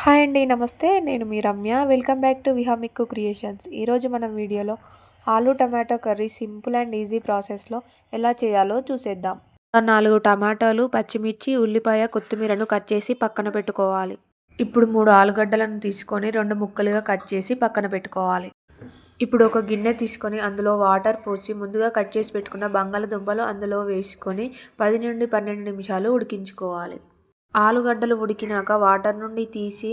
Hi అండి నమస్తే. నేను మీ రమ్య. వెల్కమ్ బ్యాక్ టు విహామిక్కు క్రియేషన్స్. ఈరోజు మనం వీడియోలో ఆలు tomato curry simple and easy ప్రాసెస్లో ఎలా చేయాలో చూసేద్దాం. నాలుగు టమాటాలు పచ్చిమిర్చి ఉల్లిపాయ కొత్తిమీరను కట్ చేసి పక్కన పెట్టుకోవాలి. ఇప్పుడు మూడు ఆలుగడ్డలను తీసుకొని రెండు ముక్కలుగా కట్ చేసి పక్కన పెట్టుకోవాలి. ఇప్పుడు ఒక గిన్నె తీసుకొని అందులో వాటర్ పోసి ముందుగా కట్ చేసి పెట్టుకున్న బంగాళదుంపలు అందులో వేసుకొని పది నుండి పన్నెండు నిమిషాలు ఉడికించుకోవాలి. ఆలుగడ్డలు ఉడికినాక వాటర్ నుండి తీసి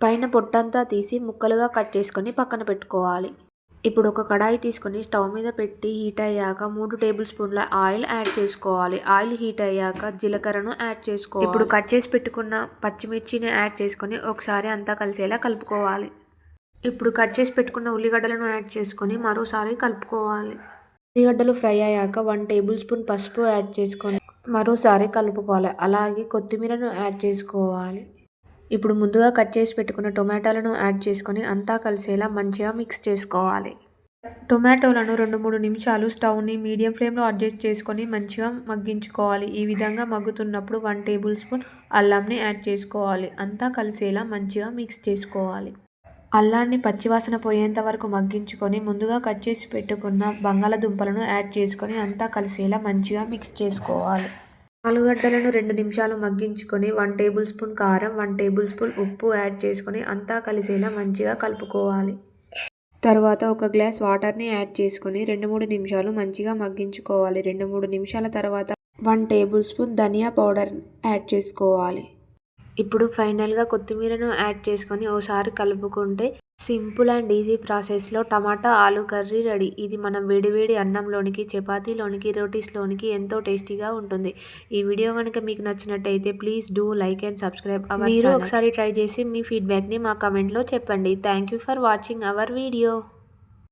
పైన పొట్టంతా తీసి ముక్కలుగా కట్ చేసుకొని పక్కన పెట్టుకోవాలి. ఇప్పుడు ఒక కడాయి తీసుకొని స్టవ్ మీద పెట్టి హీట్ అయ్యాక మూడు టేబుల్ స్పూన్ల ఆయిల్ యాడ్ చేసుకోవాలి. ఆయిల్ హీట్ అయ్యాక జీలకర్రను యాడ్ చేసుకోవాలి. ఇప్పుడు కట్ చేసి పెట్టుకున్న పచ్చిమిర్చిని యాడ్ చేసుకొని ఒకసారి అంతా కలిసేలా కలుపుకోవాలి. ఇప్పుడు కట్ చేసి పెట్టుకున్న ఉల్లిగడ్డలను యాడ్ చేసుకొని మరోసారి కలుపుకోవాలి. ఉల్లిగడ్డలు ఫ్రై అయ్యాక వన్ టేబుల్ స్పూన్ పసుపు యాడ్ చేసుకొని మరోసారి కలుపుకోవాలి. అలాగే కొత్తిమీరను యాడ్ చేసుకోవాలి. ఇప్పుడు ముందుగా కట్ చేసి పెట్టుకున్న టొమాటోలను యాడ్ చేసుకొని అంతా కలిసేలా మంచిగా మిక్స్ చేసుకోవాలి. టొమాటోలను రెండు మూడు నిమిషాలు స్టవ్ని మీడియం ఫ్లేమ్లో అడ్జస్ట్ చేసుకొని మంచిగా మగ్గించుకోవాలి. ఈ విధంగా మగ్గుతున్నప్పుడు వన్ టేబుల్ స్పూన్ అల్లంని యాడ్ చేసుకోవాలి. అంతా కలిసేలా మంచిగా మిక్స్ చేసుకోవాలి. అల్లాన్ని పచ్చివాసన పోయేంత వరకు మగ్గించుకొని ముందుగా కట్ చేసి పెట్టుకున్న బంగాళదుంపలను యాడ్ చేసుకొని అంతా కలిసేలా మంచిగా మిక్స్ చేసుకోవాలి. ఆలుగడ్డలను రెండు నిమిషాలు మగ్గించుకొని వన్ టేబుల్ స్పూన్ కారం వన్ టేబుల్ స్పూన్ ఉప్పు యాడ్ చేసుకొని అంతా కలిసేలా మంచిగా కలుపుకోవాలి. తర్వాత ఒక గ్లాస్ వాటర్ని యాడ్ చేసుకొని రెండు మూడు నిమిషాలు మంచిగా మగ్గించుకోవాలి. రెండు మూడు నిమిషాల తర్వాత వన్ టేబుల్ స్పూన్ ధనియా పౌడర్ యాడ్ చేసుకోవాలి. ఇప్పుడు ఫైనల్గా కొత్తిమీరను యాడ్ చేసుకొని ఓసారి కలుపుకుంటే సింపుల్ అండ్ ఈజీ ప్రాసెస్లో టమాటా ఆలు కర్రీ రెడీ. ఇది మనం వేడివేడి అన్నంలోనికి చపాతీలోనికి రోటీస్లోనికి ఎంతో టేస్టీగా ఉంటుంది. ఈ వీడియో కనుక మీకు నచ్చినట్టయితే please do like and subscribe మీరు ఒకసారి ట్రై చేసి మీ ఫీడ్బ్యాక్ని మా కమెంట్లో చెప్పండి. Thank you for watching our video.